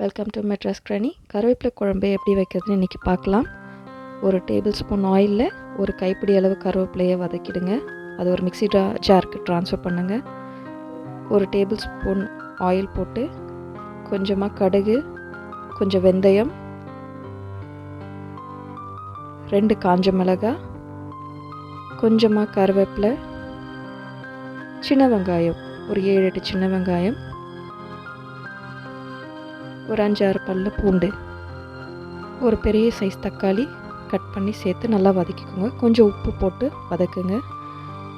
Welcome to Madras கிரணி கருவேப்பிலை குழம்பு எப்படி வைக்கிறதுன்னு இன்றைக்கி பார்க்கலாம். ஒரு டேபிள் ஸ்பூன் ஆயிலில் ஒரு கைப்பிடி அளவு கருவேப்பிலையை வதக்கிடுங்க. அது ஒரு மிக்ஸி ஜா ஜாருக்கு ட்ரான்ஸ்ஃபர் பண்ணுங்கள் ஒரு டேபிள் ஸ்பூன் ஆயில் போட்டு கொஞ்சமாக கடுகு கொஞ்சம் வெந்தயம் ரெண்டு காஞ்ச மிளகாய் கொஞ்சமாக கருவேப்பிலை சின்ன வெங்காயம் ஒரு ஏழு எட்டு சின்ன வெங்காயம் ஒரு அஞ்சாறு பல்லு பூண்டு ஒரு பெரிய சைஸ் தக்காளி கட் பண்ணி சேர்த்து நல்லா வதக்கிக்கோங்க. கொஞ்சம் உப்பு போட்டு வதக்குங்க.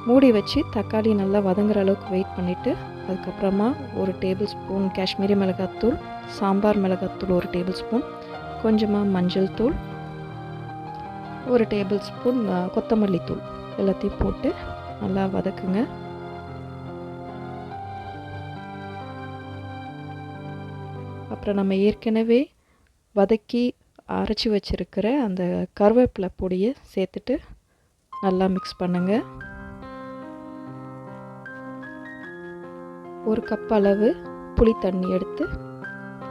மூடி வச்சு தக்காளி நல்லா வதங்குற அளவுக்கு வெயிட் பண்ணிவிட்டு அதுக்கப்புறமா ஒரு டேபிள் ஸ்பூன் காஷ்மீரி மிளகாத்தூள் சாம்பார் மிளகாத்தூள் ஒரு டேபிள் ஸ்பூன் கொஞ்சமாக மஞ்சள் தூள் ஒரு டேபிள் ஸ்பூன் கொத்தமல்லி தூள் எல்லாத்தையும் போட்டு நல்லா வதக்குங்க. அப்புறம் நம்ம ஏற்கனவே வதக்கி அரைச்சி வச்சுருக்கிற அந்த கருவேப்பிலை பொடியை சேர்த்துட்டு நல்லா மிக்ஸ் பண்ணுங்கள் ஒரு கப் அளவு புளி தண்ணி எடுத்து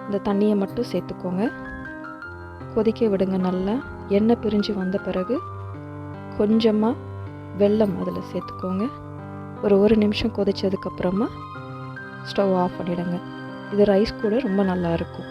இந்த தண்ணியை மட்டும் சேர்த்துக்கோங்க. கொதிக்க விடுங்க நல்லா. எண்ணெய் பிரிஞ்சு வந்த பிறகு கொஞ்சமாக வெல்லம் அதில் சேர்த்துக்கோங்க. ஒரு ஒரு நிமிஷம் கொதிச்சதுக்கப்புறமா ஸ்டவ் ஆஃப் பண்ணிவிடுங்க இது ரைஸ் கூட ரொம்ப நல்லாயிருக்கும்